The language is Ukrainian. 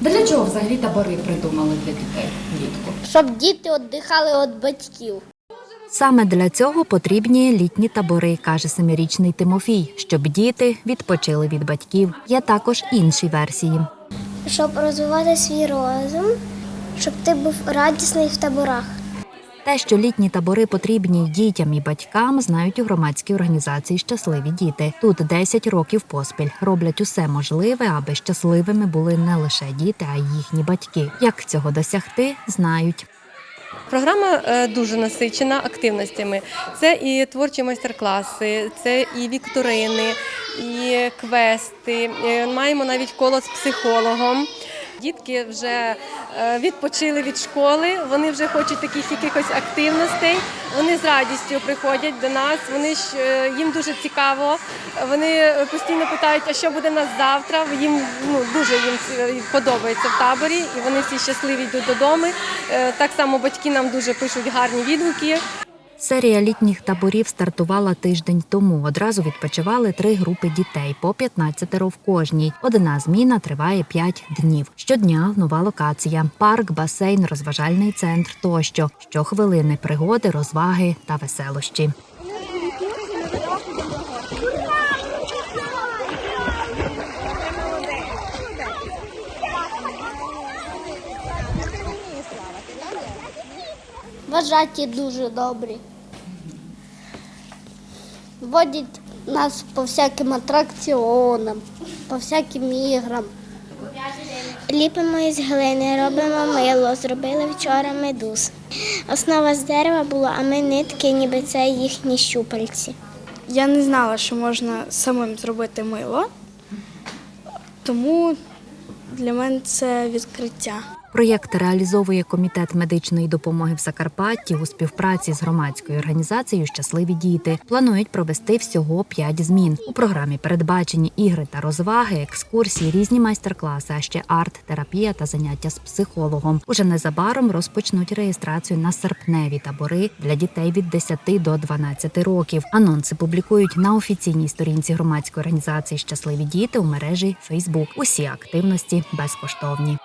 Для чого взагалі табори придумали для дітей влітку? щоб діти віддихали від батьків. Саме для цього потрібні літні табори, каже семирічний Тимофій, щоб діти відпочили від батьків. Є також інші версії. Щоб розвивати свій розум, щоб ти був радісний в таборах. Те, що літні табори потрібні дітям і батькам, знають у громадській організації Щасливі діти. Тут 10 років поспіль роблять усе можливе, аби щасливими були не лише діти, а й їхні батьки. Як цього досягти, знають. Програма е, дуже насичена активностями. Це і творчі майстер-класи, це і вікторини, і квести. Е, Маємо навіть коло з психологом. Дітки вже е, відпочили від школи, вони вже хочуть таких якихось активностей. Вони з радістю приходять до нас. Вони ж е, їм дуже цікаво. Вони постійно питають, а що буде нас завтра. Їм ну дуже їм подобається в таборі, і вони всі щасливі йдуть додому. Е, Так само батьки нам дуже пишуть гарні відгуки. Серія літніх таборів стартувала тиждень тому. Одразу відпочивали три групи дітей по 15 в кожній. Одна зміна триває 5 днів. Щодня нова локація: парк, басейн, розважальний центр тощо. Щохвилини пригоди, розваги та веселощі. Вважаті дуже добрі. Водять нас по всяким атракціонам, по всяким іграм. Ліпимо із глини, робимо мило, зробили вчора медуз. Основа з дерева була, а ми нитки, ніби це їхні щупальці. Я не знала, що можна самим зробити мило, тому для мене це відкриття. Проєкт реалізовує комітет медичної допомоги в Закарпатті у співпраці з громадською організацією Щасливі діти. Планують провести всього п'ять змін. У програмі передбачені ігри та розваги, екскурсії, різні майстер-класи, а ще арт, терапія та заняття з психологом. Уже незабаром розпочнуть реєстрацію на серпневі табори для дітей від 10 до 12 років. Анонси публікують на офіційній сторінці громадської організації Щасливі діти у мережі Фейсбук. Усі активності безкоштовні.